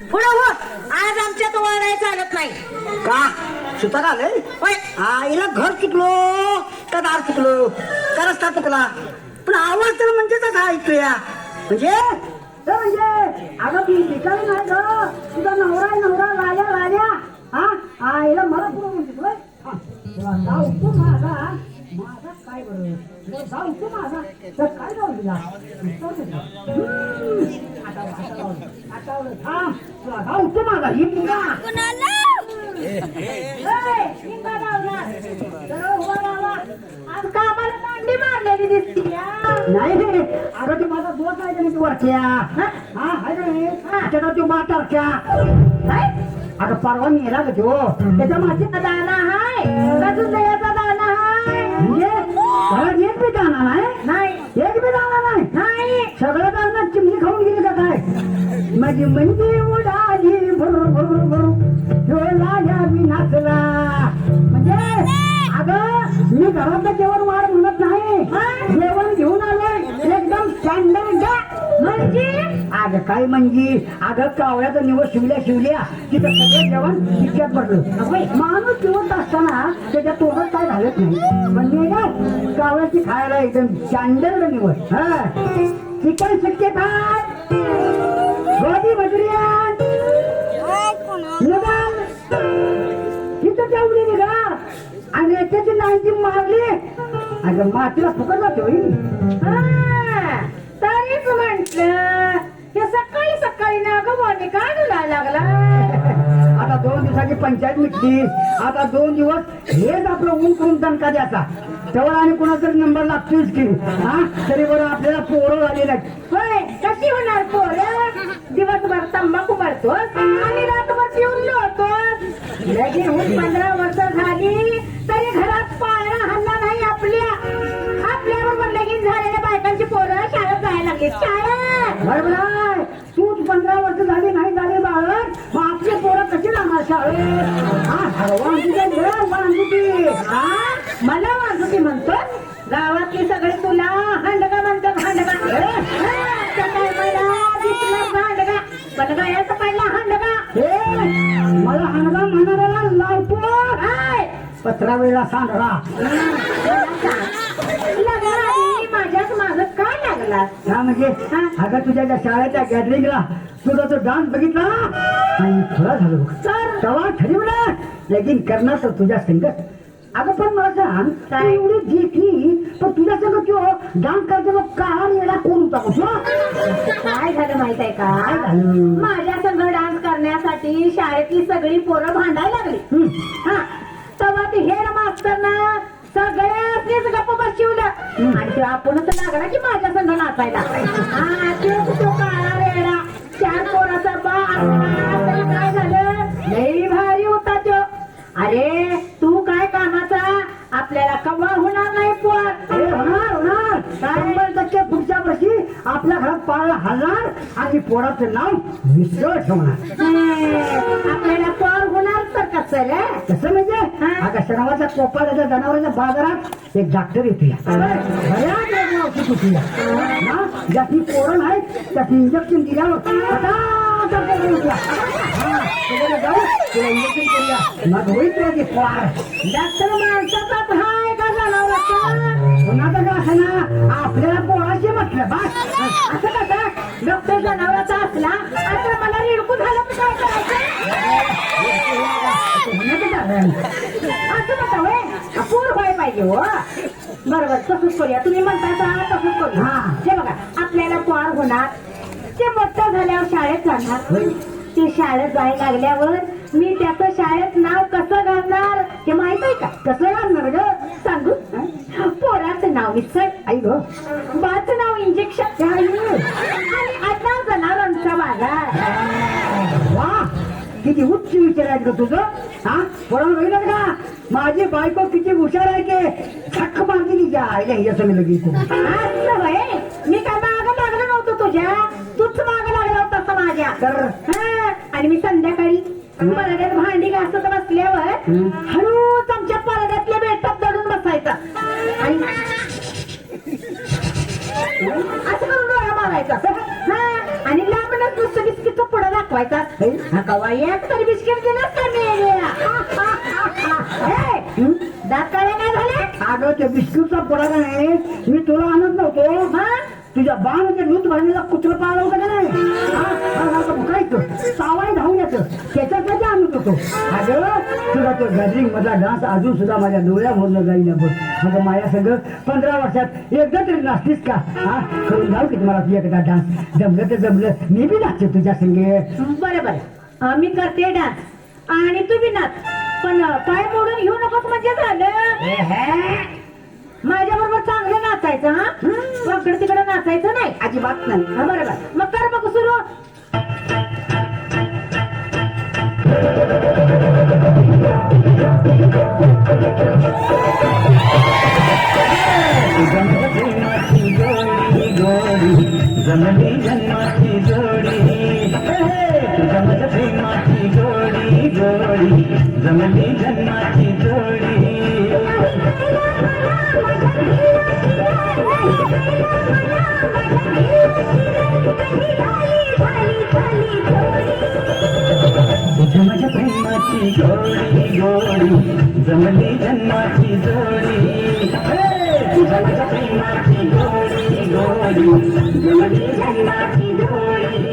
पुढं हो. आज आमच्यात वळणाय चालत नाही. का? सुतार आलंय होय. आईला घर चुकलो. का दार चुकलो? का रस्ता चुकला? पण आवाज तर म्हणजे ऐकूया म्हणजे? म्हणजे अगं ती ठिकाणी नाही ग. तुझा नवरा नवरा राजा राजा. हा? आईला मला पुढं म्हणते होय? हा, तू माझा जाऊ तू माझा. तर काय जाऊ तुला? जाऊ. दे. हम्म. आता आता जाऊ. दे. आता जाऊ दे. थांब. तुला जाऊ तू माझा. तुला नाही रे. अगं ती माझा दोस्त आहे नाही ती वरच्या? हा? आहे नाही तो अगं परवा का तो. त्याच्या माझी दाना हाय. द्यायचा दाना हाय. त्याला एक बी दाना नाही? नाही. एक बी दाना नाही? नाही. सगळं दाना चिमणी खाऊन गेली का काय? माझी म्हणजे उडाली भर भर भर. ह्यो लाल्या बी नाचला म्हणजे अगं मी घरातलं जेवण वाढ म्हणत नाही जेवण घेऊन आलोय एकदम स्टँडर्ड म्हणजे अगं काय म्हणजे? अगं कावळ्याचं निवड शिवल्या शिवल्या. तिथं सगळं जेवण तिच्यात पडलं. माणूस जिवंत असताना त्याच्या तोंडात काय घालत नाही. म्हणजे मी काय कावळ्याची खायला एकदम चांदल निवड. हा. चिकन शिक्य काय गोबी मंचुरियन. तिथं जेवली निघा. आणि याच्याची नाईन्टी मारली. अगं मातीला फुकट जाते होईल तरीच म्हंटल. सकाळी सकाळी ना गव्हाने काय डुला लागला? आता दोन दिवसाची पंचायत मिटली. आता दोन दिवस हेच आपलं ऊन करून तणका द्यायचा? तेव्हा आणि कोणाचा तरी नंबर लागतोच की. हा? तरी बरं आपल्याला पोरं झाली नाही होय कशी होणार पोर? दिवसभर तंबाखू मारतो आणि रातभर पिऊन लोळतोस. लगीन होऊन पंधरा वर्ष झाली तरी घरात पाळणा हल्ला नाही आपल्या. आपल्याबरोबर लगीन झालेल्या बायकांची आहे. तूच पंधरा वर्ष झाली नाही झाली बाळग मग आपली पोरं कशी जाणार शाळेत? मला वाजती म्हणतो? गावातली सगळे तुला हंडगा म्हणतात हंडगा भांडगा? पण गळ्याचा पडला हंडगा. मला हाणगा म्हणाला लावतो हाय. पत्रा वेळा सांडरा लग्नाआधी माझ्याच माग काय लागला हा म्हणजे? अगं तुझ्या त्या शाळेच्या गॅदरिंगला तुझा तो डान्स बघितला? आणि थोडा झालो. तर तेव्हा ठरवलं लगीन करणार तर तुझ्या संगत अगं पण मला सांग तू एवढी देखली पण तुझ्या संग तो डान्स करतो काळा येणार कोण होता का? काय झालं माहीत आहे का? काय? माझ्या संग डान्स करण्यासाठी शाळेतली सगळी पोरं भांडायला लागली. हा. तेव्हा ते हेड मास्टरनं सगळ्यासनीच गप्प बसवलं आणि ते आपणच लागला की माझ्या संग नाचायला. हा तो तो काळा रेडा चार तरी काय झालं? लई भारी होता तो. अरे तू काय कामाचा? आपल्याला कवा होणार नाही पोर. हे होणार होणार. शंभर टक्के पुढच्या वर्षी आपल्या घरात पाळला हलणार आणि पोराचं नाव मिसळ ठेवणार. आपल्याला पोर होणार तर कसं रे? कसं म्हणजे हा. आता कोपाळाच्या कोपाल्याच्या जनावरांच्या बाजारात एक डॉक्टर येतो बऱ्याच औषध होती ना ज्याची पोरण आहेत त्याची इंजेक्शन दिल्यावर आता तुला जाऊ तुला इंजेक्शन करूया. मग होईल तुला ते डॉक्टर माणसाचाच हाय का जनावराचा कोणाचं का असं ना आपल्याला पोराशी म्हटलं बस असं कसं? डॉक्टर जनावराचा असला आता मला रिडकू झालं तर काय करायचं? असं नका होय. पूर व्हाय पाहिजे हो. बरोबर तसंच करूया. तुम्ही म्हणता का तसंच करूया हा. हे बघा आपल्याला पार होणार. ते मोठं झाल्यावर शाळेत जाणार. ते शाळेत जायला लागल्यावर मी त्याचं शाळेत नाव कसं घालणार? हे माहीत आहे का? कसं घालणार ग? सांगू? पोराचं नाव मिसळ आई ग. बाचं नाव इंजेक्शन आणि आता जनावरांचा बाजार वा किती उच्च विचार आहेत ग तुझं. हा? बरोबर बघितलं का? माझी बायको किती हुशार आहे की छक्क मारली तिच्या आईला हिच्या मी लगेच मी काय माग लागलं नव्हतं तुझ्या? तूच माग लागला होता माझ्या? तर? हा, आणि मी संध्याकाळी परड्यात भांडी घासत बसल्यावर. हळूच आमच्या परड्यातल्या बेटात दडून बसायचा. आणि असं करून डोळा मारायचा. हा, आणि लांबनच नुसतं बिस्किटचं पुढं दाखवायचं. हा, कवा एक तरी बिस्किट दिलं का मी. दात काळे नाही झाले? अगं ते बिस्किटचा पुडा नाही. मी तुला आणत नव्हतो. हा? तुझ्या बाणाच्या दूध भरलेला कुत्र पाळलं होतं का नाही? हा? हा, हा, भुकायचं सावाई धावून यायचं त्याच्यासाठी आणत होतो अगं तुला तो गॅदरिंग मधला डान्स अजून सुद्धा माझ्या डोळ्यामधनं जाईना बघ. अगं माझ्या सगळं पंधरा वर्षात एकदा तरी नाचतीस का? हा करून जाऊ की तुम्हाला तुझ्याकडे डान्स जमलं तर जमलं. मी बी नाचते तुझ्या संगे. बरं बरं. मी करते डान्स आणि तू बी नाच. पण पाय मोडून घेऊ नकोस म्हणजे झालं. माझ्या बरोबर चांगलं नाचायचं हा? वाकडं तिकडं नाचायचं नाही? अजिबात नाही. हा बरोबर. मग कर बघ सुरू. जन्माची जोडी जमली जन्माची जोडी जमत प्रेमाची जोडी जोडी जमली जन्माची जोडी. जमत प्रेमाची जोडी जोडी जमली जन्माची जोडी. जमत प्रेमाची जोडी जोडी जमली जन्माची जोडी.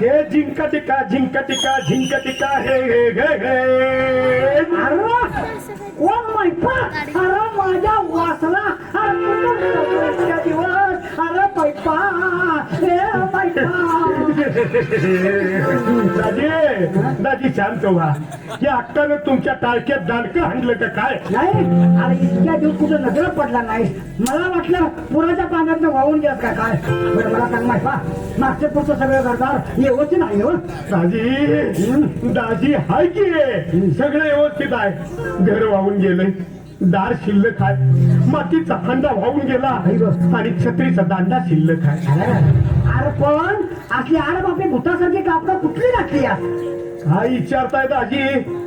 हे जिंका टिका जिंका टिका जिंका टिका हे हे हे हे. अरे! कोण मैपा अरे! माझ्या गेला दिवस. अरे पैपा पैपा दाजी दाजी शांत व्हा. या अक्कानं तुमच्या टाळक्यात दांडकं हाणलं का काय? नाही अरे इतक्या दिवस कुठं नजर पडला नाही. मला वाटलं पुराच्या पाण्यात वाहून गेलं का काय? बरं मला सांग माहिती मागच्या पुढचं सगळं करणार व्यवस्थित नाही हो. दाजी दाजी हाय की सगळं व्यवस्थित आहे. घर वाहून गेलंय. दार शिल्लक आहे. मातीचा हांडा वाहून गेला आणि छत्रीचा दांडा शिल्लक आहे. अरे पण असली अरे बापे भूतासारखी कापडं कुठली घातली काय विचारताय दाजी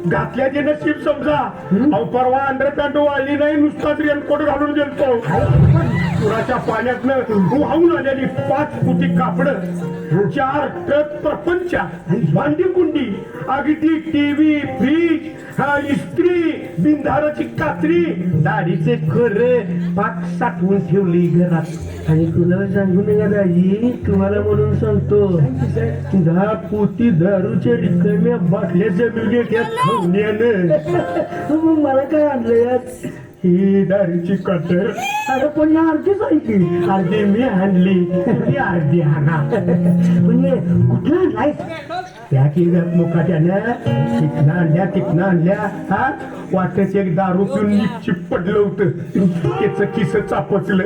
घातल्याचे नशीब समजा. अहो परवा अंडरपॅन्ट वाळली नाही नुसताच रेनकोट घालून गेलतो. पुराच्या पाण्यातनं वाहून आलेली पाच फुटी कापड चार ट्रक प्रपंच भांडी कुंडी अगदी टीव्ही फ्रीज इस्त्री बिंधाराची कात्री दाढीचे खोर पाक साठवून ठेवली घरात. आणि तुला सांगू नका दाजी तुम्हाला म्हणून सांगतो दहा पोती दारूच्या रिकाम्या बाटल्या जमिले त्या खवण्यानं तू मग मला काय आणलं यात? ही दारीची कटर अरे पण या अर्धीच आहे अर्धी मी आणली. ती अर्धी आणा. म्हणजे कुठला आणलाय त्या केल्यात मुखाट्यानं तिकनं आणल्या तिकनं आणल्या. हा वाटच एक दारू पिऊन निश्चित पडलं होतं. त्याच किस चापचलं.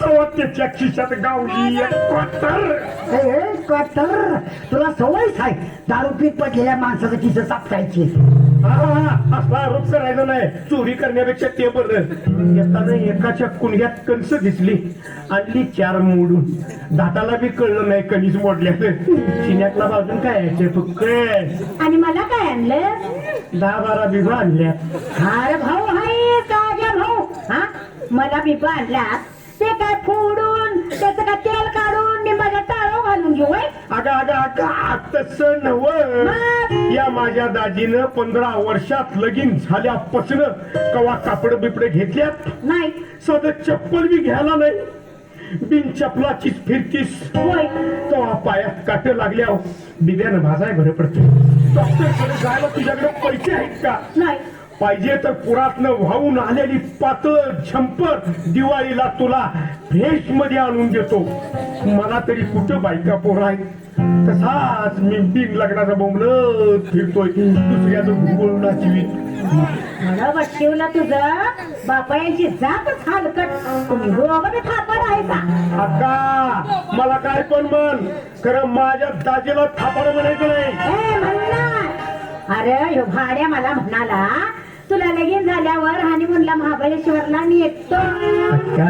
त्याच्या खिशात गावली एक क्वार्टर कटर तुला सवयच आहे दारू पीत पडलेल्या माणसाचं किस चापसायची हा हा असला आरोप करायचा नाही. चोरी करण्यापेक्षा ते बरं. येताना एकाच्या कुणग्यात कणस दिसली. आणली चार मोडून. दाताला बी कळलं नाही कणीस मोडल्याचं चिन्यातला बाजून काय यायचे फक्त आणि मला काय आणलं? दहा बारा बिघा आणल्या. अरे भाऊ हाय ताजा भाऊ. हा? मला बिबा आणला ते काय फोडून त्याचं काय तेल काढून माझ्या टाळो घालून घेऊ होय? अगं अगं अगं तसं नव या माझ्या दाजीनं पंधरा वर्षात लगीन झाल्यापासून कवा कापड बिपड घेतल्यात? नाही. साधं चप्पल बी घ्यायला नाही. बिन चपलाचीच फिरतीस. होय. तेव्हा पायात काट लागल्या बिब्यानं भाजाय बरं पडते. डॉक्टर जायला तुझ्याकडे पैसे आहेत का? नाही. पाहिजे तर पुरातनं वाहून आलेली पातळ झंपर दिवाळीला तुला फ्रेशमध्ये आणून देतो. मला तरी कुठं बायका पोर आहेत? तसाच मी बिन लग्नाचा बोंबलत फिरतोय दुसऱ्याचं बोलणं जीवित. मला बसवलं तुझं? बापा यांची जातच हलकट तुम्ही आहे का अक्का मला काय पण म्हण. खरं माझ्या दाजीला थापाड म्हणायचं नाही. ए म्हणणार. अरे ह्यो भाड्या मला म्हणाला तुला लगीन झाल्यावर हनीमूनला महाबळेश्वरला नेतो अक्का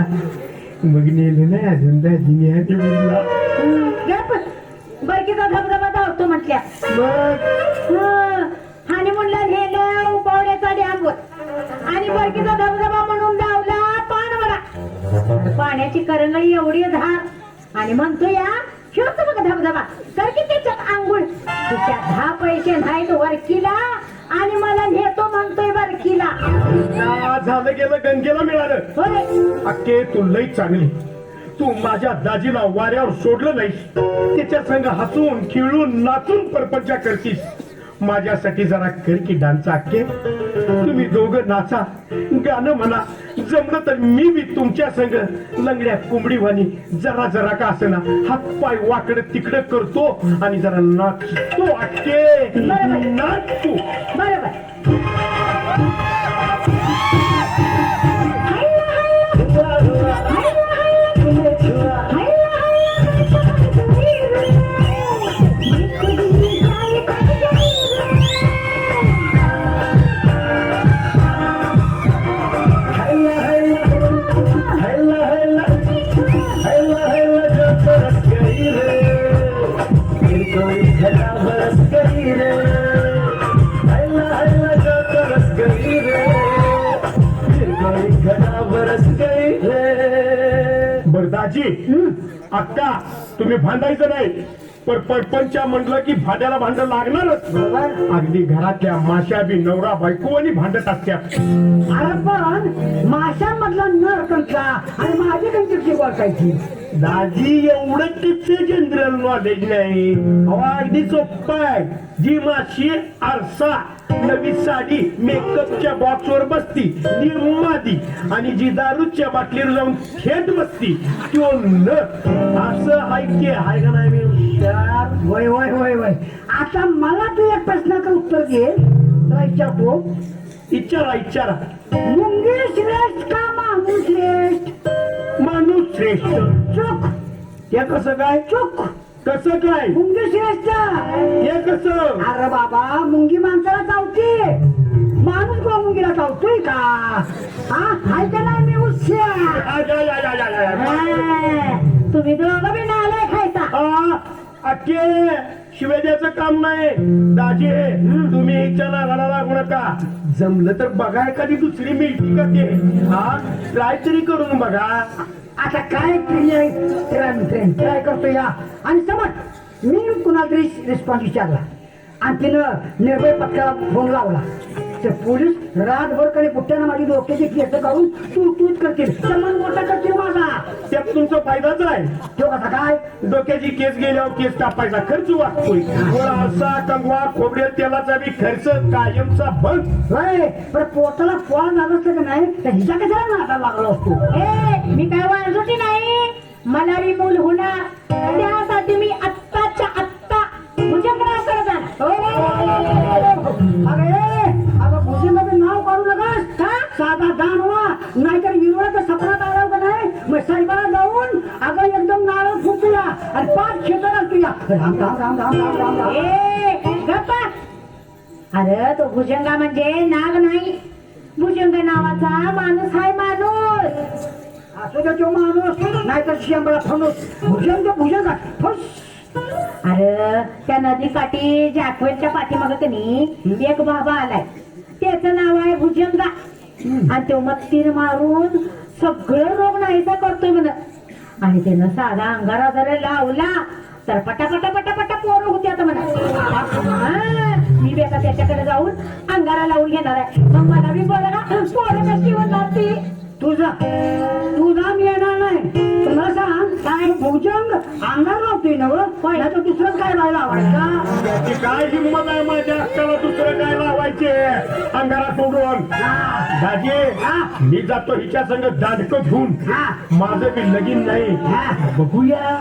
मग नेलं नाही अजून दाजीने आधी बोलला गप बरकीचा धबधबा धावतो म्हटल्या. मग? हनीमूनला नेलं उपवड्याचा डॅम आणि बरकीचा धबधबा म्हणून धावला पाणवडा पाण्याची करंगळी एवढी धार. आणि म्हणतो या ह्योच बघ धबधबा. तर की त्याच्यात अंग तिच्या दहा पैसे नाहीत वरकीला. आणि मला नेतो म्हणतोय आ, झालं गेलं गंगेला मिळालं. होय. अक्के तू लई चांगली. तू माझ्या दाजीला वाऱ्यावर सोडलं नाहीस. त्याच्या संग हसून खिळून नाचून परपंच करतीस. माझ्यासाठी जरा कर की. डान्स अक्के तुम्ही दोघं नाचा गाणं म्हणा. जमलं तर मी बी तुमच्या संग लंगड्या कोंबडी वाणी जरा जरा का असेना. हात पाय वाकड तिकडं करतो आणि जरा नाचतो अक्के नाचतो पण परपंचा म्हटलं की भाज्याला भांड लागणारच. अगदी घरातल्या माशा बी नवरा बायको आणि भांडत असत्या. अरे पण माशांमधला नर कंचा आणि माझी कंची ओळखायची दाजी एवढं किती जनरल नॉलेज नाही. अगदी सोपं आहे. जी माशी आरसा नवी साडी मेकअपच्या बॉक्सवर बसती निर्मादी आणि जी दारूच्या बाटलीवर जाऊन थेट बसती तो न असं ऐके हाय का नाही मी होय होय होय होय आता मला तू एक प्रश्नाचं उत्तर दे. विचारतो इचारा इचारा. मुंगी श्रेष्ठ का माणूस श्रेष्ठ श्रेष्ठ. चुक. हे कसं काय? चुक. कसं काय? मुंगी श्रेष्ठ. हे कसं? अरे बाबा मुंगी माणसाला चावते. माणूस कोण मुंगीला चावतोय का? हा? हाय का नाही मी हुशार आ, या, या, या, या. हा, तुम्ही दोघं बी नालाय खायचा आ, शिवेद्याचं काम नाही. दाजी तुम्ही हिच्या नागाला लागू नका. जमलं तर बघा एखादी दुसरी मिळती का ते हा? ट्राय तरी करून बघा. आता काय ट्राय ट्राय करतो या आणि समज मी कुणाला तरी रिस्पॉन्स विचारला आणि तिनं निर्भय पत्काला फोन लावला. तर पोलीस रातभरकडे बुट्ट्यानं माझी डोक्याची केस काढून तू तूच करतील सन्मान मोठा करतील माझा. त्यात तुमचा फायदाच आहे. तो कसा काय? डोक्याची केस गेल्यावर केस कापायचा खर्च वाचतोय. असा कंगवा खोबरेल तेलाचा बी खर्च कायमचा बंद. होय पण पोटाला पोळा झालं असतं का नाही? तर हिच्या कशाला नाटा लागला असतो? ए मी काय वाजवती नाही. मला मूल होणार त्यासाठी मी आत्ताच्या आत्ता भुजंगराव करत अरे अगं भुजंगाचं नाव काढू नकास का साधा दान व्हा. नाहीतर हिरवाचा सपनात आला का नाही? मग साहेबाला जाऊन अगं एकदम नारळ फुटूया आणि पाच क्षेत्रात तुया राम राम राम राम राम राम राम. ए गप्पा. अरे तो भुजंगा म्हणजे नाग नाही. भुजंग नावाचा माणूस आहे माणूस. असू द्या तो माणूस नाहीतर शिंबळा फणूस. भुजंग भुजंग. फुस. अरे त्या नदी काठी जॅकवेलच्या पाठीमाग कनी एक बाबा आलाय. त्याचं नाव आहे भुजंगा. आणि तो मग तीर मारून सगळं रोग नाहीसा करतोय म्हण. आणि त्यानं साधा अंगारा जरा लावला तर पटापटा पटापटा पोर होती आता म्हणा. मी बेटा त्याच्याकडे जाऊन अंगारा लावून घेणार आहे. मग मला बी बोला ना पोरं कशी होणार ती? तुझा तुझा मी येणार नाही. तुला सांग काय भुजंग अंगार लावतोय ना व तर दुसरंच काय राहिला आवडायचा? त्याची काय हिंमत आहे माझ्या अक्काला दुसरं काय लावायचे? अंगारा सोडून दाजी मी जातो हिच्या संग दांडकं घेऊन. हा. माझं बी लगीन नाही. हा. बघूया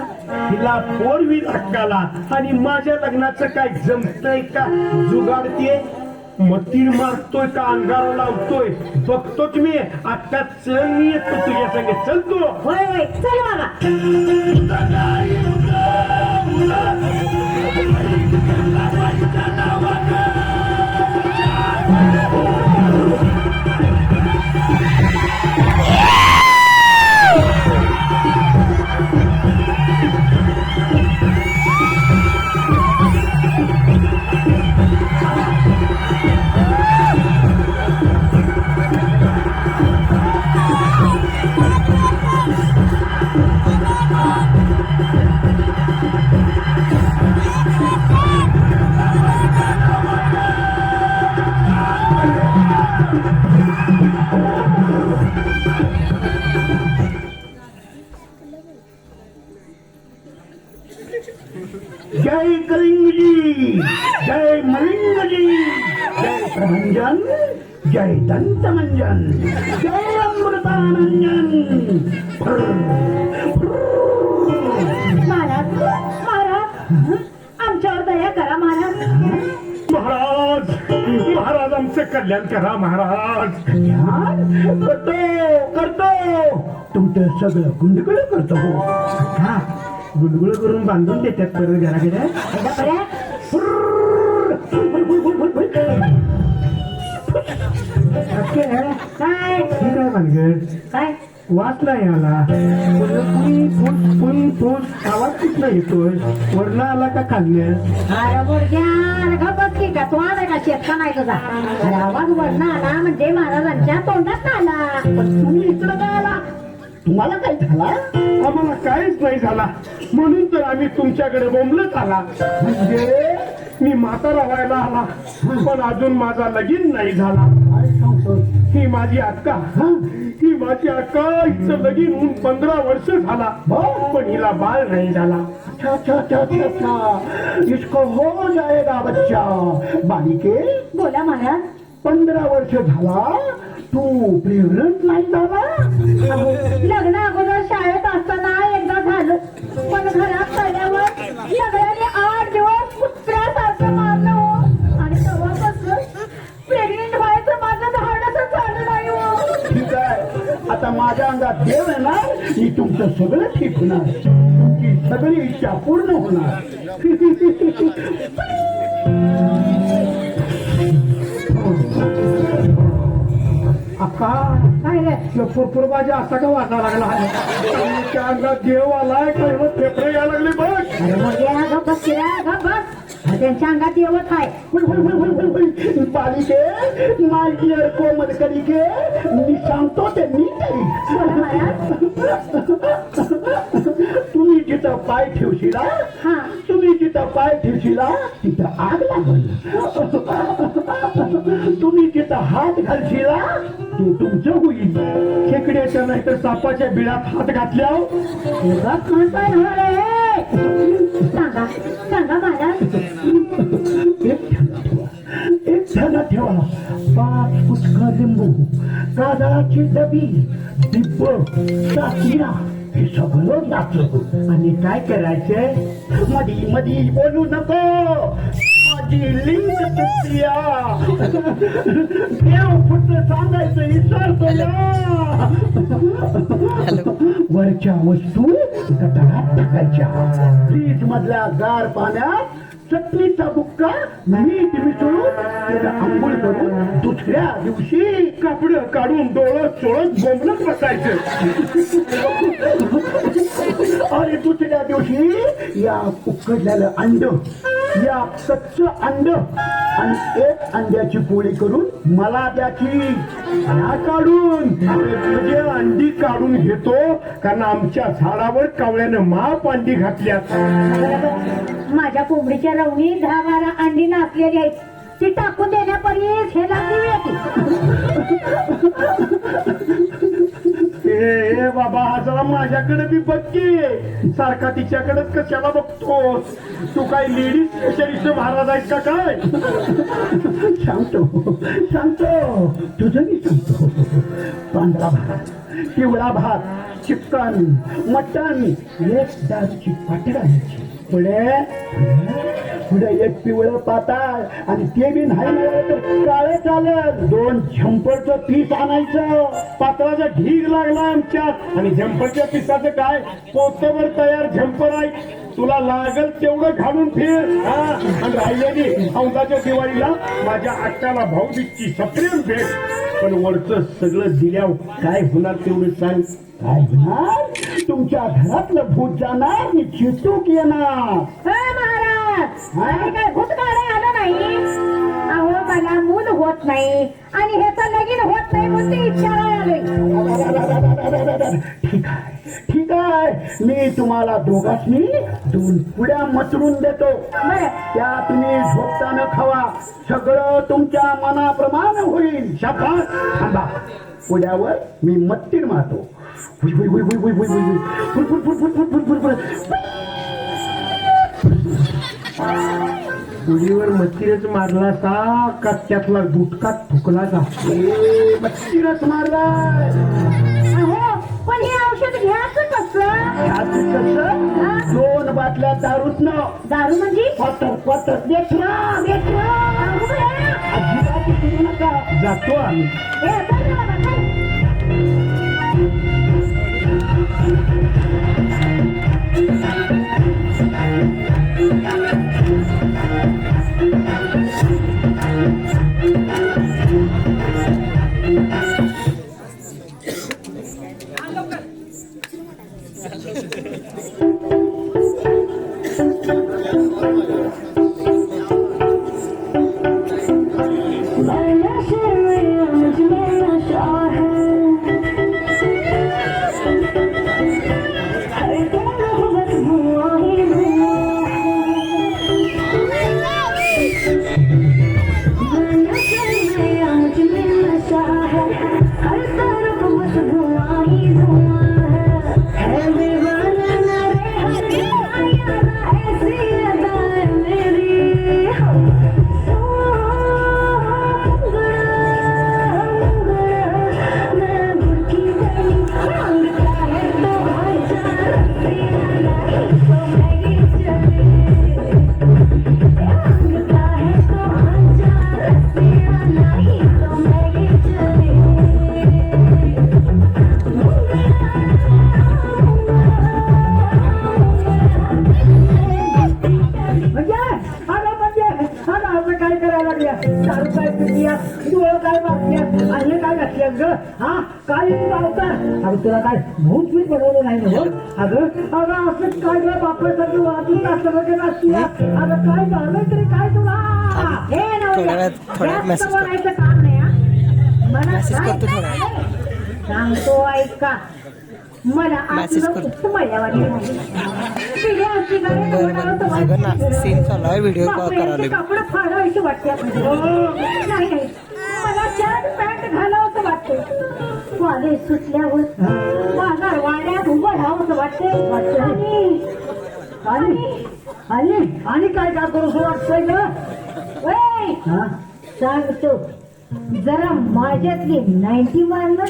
तिला फोर व्हील अक्काला. आणि माझ्या लग्नाचं काय जमतंय का? जुगाडते मतीर मारतोय का? अंगारा लावतोय? बघतोच मी. आता चल मी येतो तुझ्या संगे. चल तो. होय होय. चल बाबा. दंतमंजन जय अमृतानंजन महाराज महाराज आमच्यावर दया करा महाराज महाराज महाराज आमचं कल्याण करा महाराज करतो करतो तुमचं सगळं गुंडगुळ करतो हो। गुलगुळ करून बांधून देतात परत घराकडे बऱ्या काय ठीक आहे भानगड काय वाच नाही आला पुई फूस पुई फूस आवाज कुठला येतोय? वरला आला का खाल्ल्या अरे मुर्ग्या अरे का बघ की का? तू आलाय का? शेतका नाही तुझा. अरे आवाज वडणं आला म्हणजे महाराजांच्या तोंडात आला. पण तुम्ही इकडं काय आला? तुम्हाला काय झाला? आम्हाला काहीच नाही झाला. म्हणून तर आम्ही तुमच्याकडे बोंबलत आला. म्हणजे मी म्हातारा व्हायला आला. पण अजून माझा लगीन नाही झाला. ही माझी अक्का ही माझी अक्का हिचं लगीन होऊन पंधरा वर्ष झाला. पण हिला बाळ नाही झाला. इसको हो जाएगा बच्चा. बालिके बोला महाराज. पंधरा वर्ष झाला. तू प्रेग्नंट नाही झाला? लग्न अगोदर शाळेत असताना एकदा झालं. पण घरात मी तुमचं सगळं ठीक होणार. तुमची सगळी इच्छा पूर्ण होणार. फुरफुरबाजी असा का वाटा लागला? अंगात देव आलाय काय फेफडे यायला लागले बघ त्यांच्या अंगात येवत आहे. बालिके माझी कोमल कलिके मी सांगतो ते मी तरी. तुम्ही जिथं पाय ठेवशीला हा? तुम्ही जिथं पाय ठेवशीला तिथं आग लागल. तुम्ही जिथं हात घालशीला ते तुमचं होईल. खेकड्याच्या नाही तर सापाच्या बिळात हात घातल्या काय सांगा सांगा महाराज एक ठेवा. पाच पुष्कळ लिंबू काजळाची डबी दिब्ब साकिरा हे सगळं नाचलं आणि काय करायचंय? मधी मधी बोलू नको. लिंग तुटल्या देव फुट सांगायचं विसरतो या वरच्या वस्तू गटारात टाकायच्या. फ्रीज मधल्या गार पाण्यात चटणीचा बुक्का मीठ मिसळून त्याचा आंघोळ करून दुसऱ्या दिवशी कापड काढून डोळं चोळत बोंबलत बसायचं. आणि दुसऱ्या दिवशी या उकडलेलं अंड या कच्च अंड आणि एक अंड्याची पोळी करून मला द्याची. काढून. म्हणजे अंडी काढून घेतो कारण आमच्या झाडावर कावळ्यानं माप अंडी घातल्या माझ्या कोंबडीच्या रवणी दहा बारा अंडी नाचलेली आहेत. ती टाकून देण्यापर्यंत हे लागली बाबा हा जरा माझ्याकडे बी बघ की. सारखा तिच्याकडेच कशाला बघतोस? तू काय लेडीज स्पेशलिस्ट महाराज आहेस का काय? सांगतो सांगतो तुझं मी सांगतो पांढरा भात पिवळा भात चिकन मटन एक दारूची पाटड आणायची पुढे? पुढे एक पिवळं पाताळ आणि ते बी नाही मिळालं तर काळे चालत दोन झंपरचं पीस आणायचं. पात्राचा ढीग लागला आमच्यात. आणि झंपरच्या पिसाचं काय? पोतवर तयार झंपर आहे. तुला लागल तेवढं घालून फिर. हा? आणि राहिलेली औंधाच्या दिवाळीला माझ्या अक्काला भाऊबीजची सप्रेम भेट पण वरचं सगळं दिल्यावर काय होणार तेवढं सांग. काय होणार तुमच्या घरातलं भूत जाणार मी चिटूक येणार. महाराज. काय आलं नाही? अहो मला मूल होत नाही. आणि ह्याचं लगीन होत नाही म्हणून ते इच्छाला आलोय ठीक आहे ठीक आहे. मी तुम्हाला दोघांनी दोन पुड्या मचडून देतो. त्या तुम्ही झोपताना खावा. सगळं तुमच्या मनाप्रमाणे होईल. शाबास थांबा. पुड्यावर मी मत्तीर मारतो. गुढीवर मच्छीरच मारला सा का त्यातला गुटका थुकला का मच्छीरच मारला पण हे औषध घ्यायचं कसं? दोन बाटल्या दारूच न. दारू म्हणजे. अजिबात करू नका. जातो आम्ही. लागल्या दारू काय पिल्या डोळं काय आणि हे काय घातल्यास ग हा? काय लावता अगं तुला काय भूत मी बनवलं नाही ना हो? अगं अगं असं काय ग बापासारखं वाटून असं वगैरे असल्या अगं काय झालं तरी काय तुला? हे नवऱ्या, जास्त. बोलायचं काम नाही हा. थोड्या काय? सांगतो ऐका. मला करतो. का? बरं, बरं. ना, चालू आहे, करायला मला शर्ट पॅन्ट घालावंसं वाटते. कॉलेज सुटल्यावर बाजार वाड्यात उभं राहावंसं वाटते. आणि आणि आणि आणि काय काय करू वाटतंय ग ओय, हा? सांगतो. जरा माझ्यातली नाईन्टी मारलं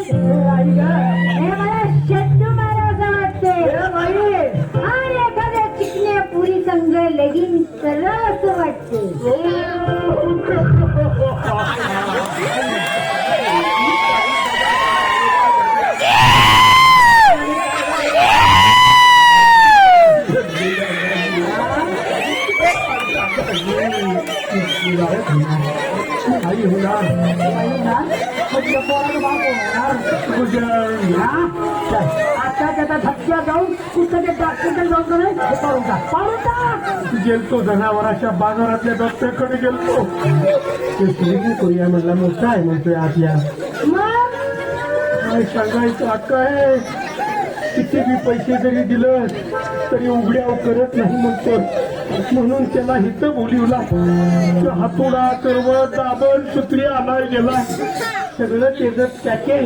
आता त्याचा धक्क्या जाऊन कुठं ते डॉक्टरकडे जाऊन का नाही पाडून टाक पाडून टाक गेलतो जनावराच्या बाजारातल्या डॉक्टरकडे गेलतो. ते सुरगी कोरिया म्हणला मोठा आहे म्हणतोय आतल्या? मग काय सांगायचं अक्का आहे. किती बी पैसे जरी दिलं तरी उघड्याव करत नाही म्हणतो म्हणून त्याला हिथं बोलिवला. हातोडा करवत दाबण सुत्री आला गेला. सगळं त्याचं त्याचे.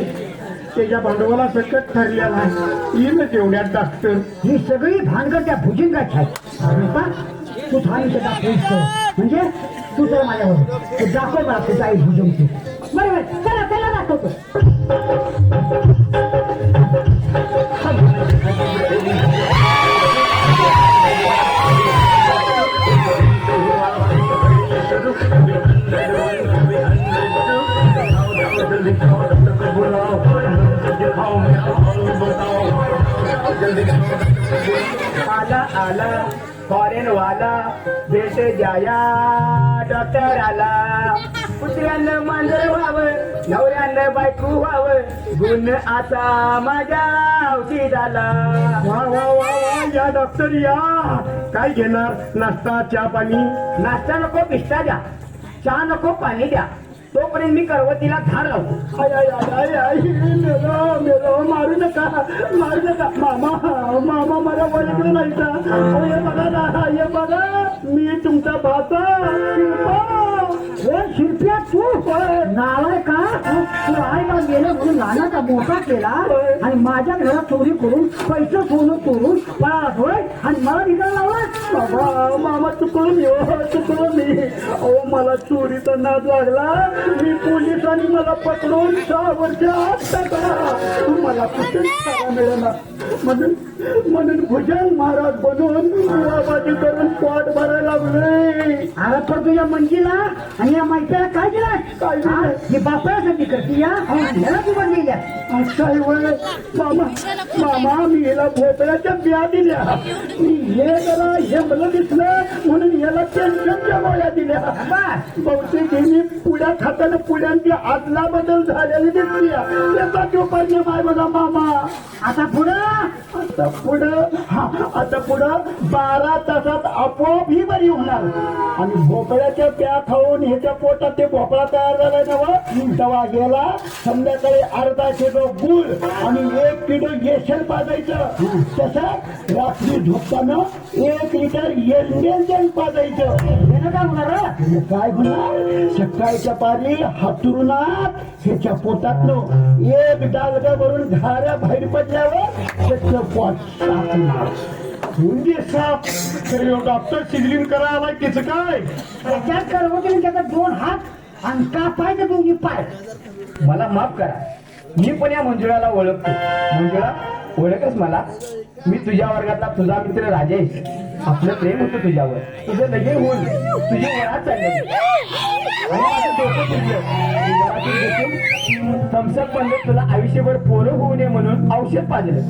त्याच्या भांडवला सकट ठरलेला. आहे येईल जेवण्यात डॉक्टर. ही सगळी भानगड त्या भुजिंगाची आहे तू थांब त्याचा म्हणजे तू तर माझ्यावर. दाखव मला तुझा आई भुजंग तू बरोबर चला चला दाखवतो. आला आला. फॉरेन वाला भेट द्याया डॉक्टर आला कुत्र्यानं मांजर व्हावं नवऱ्यानं बायको व्हावं. गुण आता माझ्या औषधाला. वा वा वा वा या डॉक्टर या. काय घेणार? नाश्ता चहा पाणी? नाश्ता नको पिस्ता द्या. चहा नको पाणी द्या. तोपर्यंत मी करवतीला धार लावतो आय आय आय आय आय मेलो मेलो मारू नका मारू नका. मामा मामा मला ओळखलं नाही का? बघा ना हे बघा मी तुमचा भाचा हे शिल्प्या तू नालाय का? तू आहे का केलं म्हणून लहानाचा मोठा केला. आणि माझ्या घरात चोरी करून पैसे सोनं चोरून पास होय आणि मला निकाल लावला बाबा मामा चुकलो मी हो, हो चुकलो मी. अहो मला चोरीचा नाद लागला. मी पोलिसांनी मला पकडून सहा वर्ष आत मला कुठे मिळणार? म्हणून म्हणून भुजंग महाराज बनून बाजी करून पोट भरायला लागले. अरे पण तुझ्या मंजीला आणि या माहितीला काय दिलं? हा? बापरासाठी करते. या याला तू बनलेल्या अच्छा मामा मामा मी याला भोपळ्याच्या बिया दिल्या. मी हे जरा हे मला दिसलं म्हणून याला टेन्शनच्या गोळ्या दिल्या. बहुतेक हिने पुड्या खाताना पुड्यांची आदला बदल झालेली दिसली. त्याचा तो परिणाम आहे बघा मामा. आता पुढं आता पुढं हा आता पुढं बारा तासात आपोआप ही बरी होणार. आणि भोपळ्याच्या प्या खाऊन ह्याच्या पोटात ते भोपळा तयार झालाय ना तवा गेला संध्याकाळी अर्धा किलो गुळ आणि एक किलो येशल पाजायचं. तसं रात्री झोपताना एक लिटर येंडेल तेल पाजायचं. काय होणार काय होणार? सकाळच्या पारी हातुरुनात ह्याच्या पोटातनं एक डालगा भरून घाऱ्या बाहेर पडल्यावर पोट सापणार म्हणजे साप तर डॉक्टर सिजलिंग करा आलाय त्याचं काय? त्याच्यात कर्मचारी त्याचा दोन हात आणि कापायचे दोन्ही पाय. मला माफ करा. मी पण या मंजुळाला ओळखतो. मंजुळा ओळखच मला. मी तुझ्या वर्गातला तुझा मित्र राजेश. आपलं प्रेम होतं तुझ्यावर. तुझं लगीन होऊन तुझी. वरात चालली थम्सअप तुला आयुष्यभर पोरं होऊ नये म्हणून औषध पाजलं.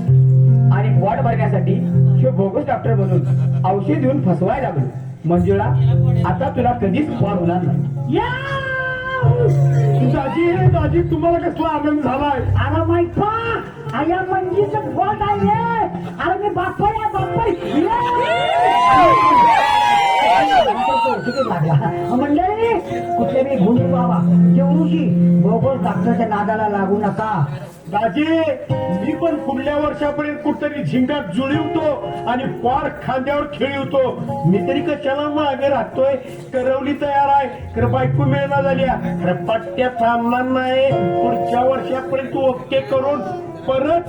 आणि पोट भरण्यासाठी शिव बोगस डॉक्टर म्हणून औषध देऊन फसवायला लागलो. मंजुळा आता तुला कधीच पोर होणार नाही. दाजी दाजी तुम्हाला कसला आनंद झालाय? माहीत पा! आया मंजीचं पोट आहे अरे मी बाप्पा या. बाप्पा लागला मंडळी कुठले मी गुन्हे बाबा जेवढूशी बरोबर डॉक्टरच्या नादाला लागू नका. दाजी मी पण पुढल्या वर्षापर्यंत कुठतरी झिंगात जुळवतो आणि पार खांद्यावर खेळवतो. मी तरी कशाला मागे राहतोय? करवली तयार आहे. कर बायको मिळणार झाली पट्ट्या थांबणार नाही. पुढच्या वर्षापर्यंत ओके करून परत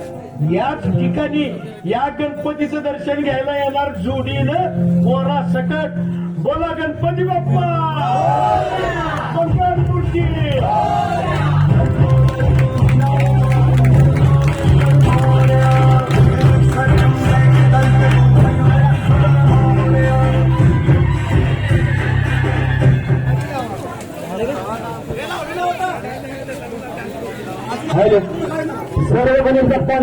याच ठिकाणी या गणपतीचं दर्शन घ्यायला येणार जोडीनं बोरा सकट. बोला गणपती बाप्पा. मूर्ती. गणेश बाप्पा